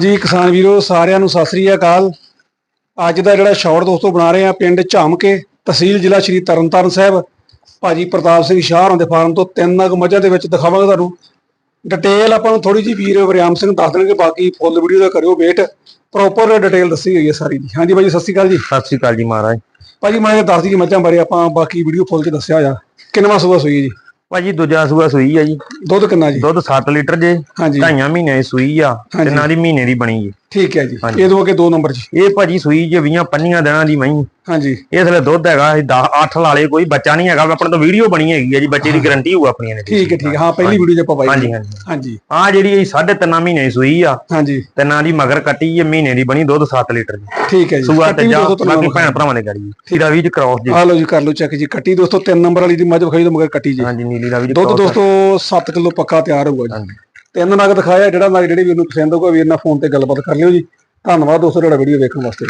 ਜੀ ਕਿਸਾਨ ਵੀਰੋ ਸਾਰਿਆਂ ਨੂੰ ਸਤਿ ਸ੍ਰੀ ਅਕਾਲ। ਅੱਜ ਦਾ ਜਿਹੜਾ ਸ਼ਾਰਟ ਦੋਸਤੋ ਬਣਾ ਰਹੇ ਆ ਪਿੰਡ ਝਾਮਕੇ ਤਹਿਸੀਲ ਜ਼ਿਲ੍ਹਾ ਸ਼੍ਰੀ ਤਰਨਤਾਰਨ ਸਾਹਿਬ। ਭਾਜੀ ਪ੍ਰਤਾਪ ਸਿੰਘ ਸ਼ਾਹ ਹੋਰਾਂ ਦੇ ਫਾਰਮ ਤੋਂ ਤਿੰਨ ਨਗ ਮੱਝਾਂ ਦੇ ਵਿੱਚ ਦਿਖਾਵਾਂਗੇ ਤੁਹਾਨੂੰ। ਡਿਟੇਲ ਆਪਾਂ ਨੂੰ ਥੋੜੀ ਜੀ ਵੀਰ ਵਰਿਆਮ ਸਿੰਘ ਦੱਸ ਦੇਣਗੇ ਬਾਕੀ ਫੁੱਲ ਵੀਡੀਓ ਦਾ ਕਰਿਓ ਵੇਟ ਪ੍ਰੋਪਰ ਡਿਟੇਲ ਦੱਸੀ ਹੋਈ ਹੈ ਸਾਰੀ ਦੀ। ਹਾਂਜੀ ਭਾਜੀ ਸਤਿ ਸ੍ਰੀ ਅਕਾਲ ਜੀ। ਸਤਿ ਸ੍ਰੀ ਅਕਾਲ ਜੀ ਮਹਾਰਾਜ। ਭਾਜੀ ਮੈਂ ਦੱਸ ਦਈਏ ਮੱਝਾਂ ਬਾਰੇ ਆਪਾਂ ਬਾਕੀ ਵੀਡੀਓ ਫੁੱਲ ਚ ਦੱਸਿਆ ਹੋਇਆ। ਕਿੰਨਵਾਂ ਸੂਆ ਸੂਈ ਜੀ? ਭਾਜੀ ਦੂਜਾ ਸੂਆ ਸੂਈ ਆ ਜੀ। ਦੁੱਧ ਕਿੰਨਾ ਜੀ? ਦੁੱਧ 7 ਲੀਟਰ ਜੇ। ਹਾਂਜੀ। ਢਾਈਆਂ ਮਹੀਨੇ ਦੀ ਸੂਈ ਆ। ਹਾਂਜੀ। ਤਿੰਨਾਂ ਦੀ ਮਹੀਨੇ ਦੀ ਬਣੀ ਜੀ ਠੀਕ ਹੈ ਜੀ। ਹਾਂਜੀ। ਇਹ ਦੋ ਅੱਗੇ ਦੋ ਨੰਬਰ ਜੀ। ਇਹ ਭਾਜੀ ਸੂਈ ਜੇ 20 ਪੰਨੀਆਂ ਦਿਨਾਂ ਦੀ ਮਹੀਂ। ਹਾਂਜੀ। ਇਹ ਥਲੇ ਦੁੱਧ ਹੈਗਾ ਇਹ 10 8 ਲਾਲੇ ਕੋਈ ਬੱਚਾ ਨਹੀਂ ਹੈਗਾ। ਆਪਣੇ ਤੋਂ ਵੀਡੀਓ ਬਣੀ ਹੈਗੀ ਆ ਜੀ ਬੱਚੇ ਦੀ ਗਾਰੰਟੀ ਹੋਊ ਆਪਣੀਆਂ ਨੇ। ਠੀਕ ਹੈ ਠੀਕ ਹੈ। ਹਾਂ ਪਹਿਲੀ ਵੀਡੀਓ ਚ ਆਪਾਂ ਪਾਈ ਹਾਂਜੀ। ਹਾਂਜੀ। ਹਾਂਜੀ। ਆ ਜਿਹੜੀ ਇਹ ਸਾਢੇ ਤਿੰਨਾਂ ਮਹੀਨੇ ਦੀ ਸੂਈ ਆ ਹਾਂਜੀ। ਤਿੰਨਾਂ ਦੀ ਮਗਰ ਕੱਟੀ ਇਹ ਮਹੀਨੇ ਦੀ ਬਣੀ ਦੁੱਧ 7 ਲੀਟਰ ਦੀ। ਠੀਕ ਹੈ ਜੀ। ਸੂਆ ਕੱਟੀ ਤੇ ਵੀ ਜਾ ਦੋਸਤੋ ਬਾਕੀ ਭੈਣ ਭਰਾਵਾਂ ਗਾੜੀ ਠੀਕ। ਆ ਵੀ ਚ ਕ੍ਰਾਸ ਜੀ। ਆ ਲਓ ਜੀ ਕਰ ਲਓ ਚੈੱਕ ਜੀ। ਕੱਟੀ ਦੋਸਤੋ ਤਿੰਨ ਨੰਬਰ ਵਾਲੀ ਦੀ ਮੱਝ ਵਿਖਾਈ ਤੋਂ ਮਗਰ ਕੱਟੀ ਜੀ। ਹਾਂਜੀ ਨੀਲੀ ਦਾ ਵੀ ਦੁੱਧ ਦੋਸਤੋ 7 ਕਿਲੋ ਪੱਕਾ ਤਿਆਰ ਹੋਊਗਾ ਜੀ। ਹਾਂਜੀ। ਤਿੰਨ ਨਗ ਦਿਖਾਇਆ ਜਿਹੜਾ ਨਗ ਜਿਹੜੀ ਵੀ ਉਹਨੂੰ ਪਸੰਦ ਹੋਊਗਾ, ਵੀਰ ਨਾਲ ਫੋਨ ਤੇ ਗੱਲਬਾਤ ਕਰ ਲਿਓ ਜੀ। ਧੰਨਵਾਦ ਦੋਸਤੋ ਤੁਹਾਡਾ ਵੀਡੀਓ ਵੇਖਣ ਵਾਸਤੇ।